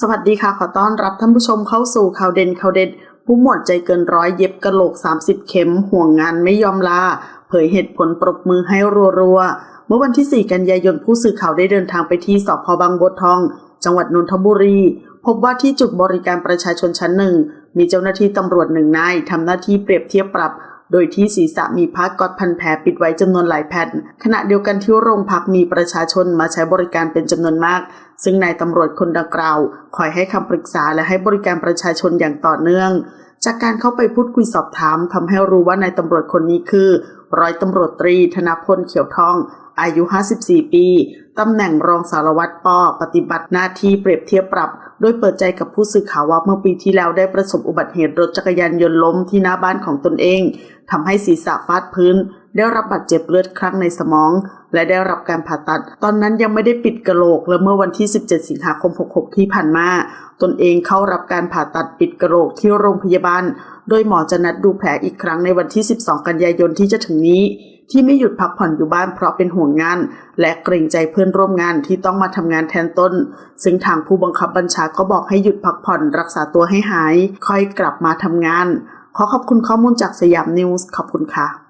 สวัสดีค่ะ ขอต้อนรับท่านผู้ชมเข้าสู่ข่าวเด่นข่าวเด็ด ผู้หมวดใจเกินร้อยเย็บกระโหลก 30 เข็มห่วงงานไม่ยอมลา เผยเหตุผลปรบมือให้รัวๆ เมื่อวันที่ 4 กันยายนผู้สื่อข่าวได้เดินทางไปที่สพบางบัวทอง จังหวัดนนทบุรี พบว่าที่จุดบริการประชาชนชั้นหนึ่ง มีเจ้าหน้าที่ตำรวจหนึ่งนายทำหน้าที่เปรียบเทียบปรับ โดยที่ศีรษะมีผ้าก๊อตพันแผลปิดไว้จำนวนหลายแผ่น ขณะเดียวกันที่โรงพักมีประชาชนมาใช้บริการเป็นจำนวนมาก ซึ่งนายตำรวจคนดังกล่าวคอยให้คำปรึกษาและให้บริการประชาชนอย่างต่อเนื่อง จากการเข้าไปพูดคุยสอบถามทำให้รู้ว่านายตำรวจคนนี้คือ ร้อยตำรวจตรีธนพลเขียวทอง อายุ 54 ปี ตำแหน่งรองสารวัตรปปฏิบัติหน้าที่เปรียบเทียบปรับ โดยเปิดใจกับผู้สื่อข่าวว่าเมื่อปีที่แล้วได้ประสบอุบัติเหตุรถจักรยานยนต์ล้มที่หน้าบ้านของตนเองทำให้ศีรษะฟาดพื้น ได้รับบาดเจ็บเลือดคลั่งในสมอง และได้รับการผ่าตัด ตอนนั้นยังไม่ได้ปิดกระโหลก และเมื่อวันที่ 17 สิงหาคม 66 ที่ผ่านมา ตนเองเข้ารับการผ่าตัดปิดกระโหลกที่โรงพยาบาล โดยหมอจะนัดดูแผลอีกครั้งในวันที่ 12 กันยายนที่จะถึงนี้ ที่ไม่หยุดพักผ่อนอยู่บ้านเพราะเป็นห่วงงาน และเกรงใจเพื่อนร่วมงานที่ต้องมาทำงานแทนตนซึ่งทางผู้บังคับบัญชาก็บอกให้หยุดพักผ่อนรักษาตัวให้หาย ค่อยกลับมาทำงาน ขอขอบคุณข้อมูลจากสยามนิวส์ขอบคุณค่ะ